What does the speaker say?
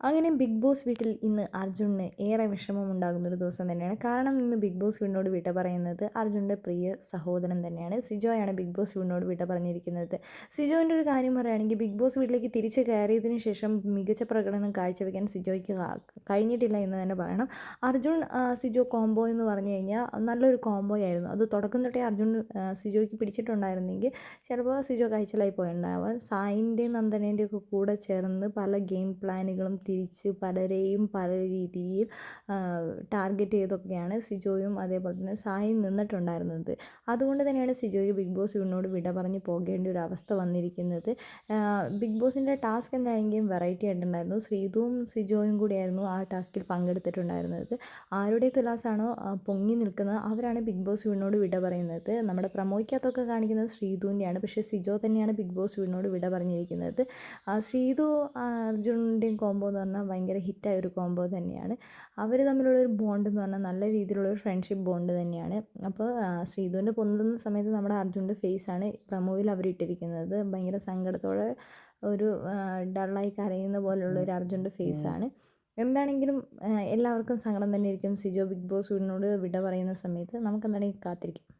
അങ്ങനെ big boss വീട്ടിൽ ഇന്ന് അർജുനന് ഏറെ വിഷമമുണ്ടാകുന്ന ഒരു ദിവസം തന്നെയാണ്. കാരണം ഇന്ന് ബിഗ് ബോസ് വീടിനോട് വിട്ട പറയുന്നത് അർജുന്റെ പ്രിയ സഹോദരൻ തന്നെയാണ്. സിജോയാണ് ബിഗ് ബോസ് വീടിനോട് വിട്ട പറഞ്ഞിരിക്കുന്നത്. സിജോന്റെ ഒരു കാര്യം പറയുകയാണെങ്കിൽ ബിഗ് ബോസ് വീട്ടിലേക്ക് തിരിച്ച് കയറിയതിന് ശേഷം മികച്ച പ്രകടനം കാഴ്ചവെക്കാൻ സിജോയ്ക്ക് കഴിഞ്ഞിട്ടില്ല എന്ന് തന്നെ പറയണം. അർജുൻ സിജോ കോംബോ എന്ന് പറഞ്ഞു കഴിഞ്ഞാൽ നല്ലൊരു കോംബോ ആയിരുന്നു അത് തുടക്കം തൊട്ടേ അർജുൻ സിജോയ്ക്ക് പിടിച്ചിട്ടുണ്ടായിരുന്നെങ്കിൽ ചിലപ്പോൾ സിജോ കാഴ്ചയിലായി പോയിട്ടുണ്ടാവാം. സായിന്റെയും നന്ദനേന്റെയും ഒക്കെ കൂടെ ചേർന്ന് പല ഗെയിം പ്ലാനുകളും തിരിച്ച് പലരെയും പല രീതിയിൽ ടാർഗറ്റ് ചെയ്തൊക്കെയാണ് സിജോയും അതേപോലെ തന്നെ സായും നിന്നിട്ടുണ്ടായിരുന്നത്. അതുകൊണ്ട് തന്നെയാണ് സിജോയ്ക്ക് ബിഗ് ബോസ് ഇവനോട് വിട പറഞ്ഞ് പോകേണ്ട ഒരു അവസ്ഥ വന്നിരിക്കുന്നത്. ബിഗ് ബോസിന്റെ ടാസ്ക് എന്തായെങ്കിലും വെറൈറ്റി ആയിട്ടുണ്ടായിരുന്നു. ശ്രീതുവും സിജോയും കൂടിയായിരുന്നു ആ ടാസ്കിൽ പങ്കെടുത്തിട്ടുണ്ടായിരുന്നത്. ആരുടെ തുലാസാണോ പൊങ്ങി നിൽക്കുന്നത് അവരാണ് ബിഗ് ബോസ് വീടിനോട് വിട പറയുന്നത്. നമ്മുടെ പ്രമോയ്ക്കകത്തൊക്കെ കാണിക്കുന്നത് ശ്രീതുവിന്റെയാണ് പക്ഷേ സിജോ തന്നെയാണ് ബിഗ് ബോസ് വീടിനോട് വിട പറഞ്ഞിരിക്കുന്നത്. ശ്രീതു അർജുനന്റെയും കോംബോ എന്ന് പറഞ്ഞാൽ ഭയങ്കര ഹിറ്റായ ഒരു കോംബോ തന്നെയാണ്. അവർ തമ്മിലുള്ള ഒരു ബോണ്ട് എന്ന് പറഞ്ഞാൽ നല്ല രീതിയിലുള്ള ഒരു ഫ്രണ്ട്ഷിപ്പ് ബോണ്ട് തന്നെയാണ്. അപ്പോൾ ശ്രീധുവിന്റെ പൊന്തുന്ന സമയത്ത് നമ്മുടെ അർജുന്റെ ഫേസാണ് പ്രമോയിൽ അവർ ഇട്ടിരിക്കുന്നത് ഭയങ്കര സങ്കടത്തോടെ ഒരു ഡള്ളായി കരയുന്ന പോലെയുള്ള ഒരു അർജുന്റെ ഫേസാണ് എന്താണെങ്കിലും എല്ലാവർക്കും സങ്കടം തന്നെ ഇരിക്കും സിജോ ബിഗ് ബോസ് വീടിനോട് വിട പറയുന്ന സമയത്ത് നമുക്ക് എന്താണെങ്കിൽ കാത്തിരിക്കാം.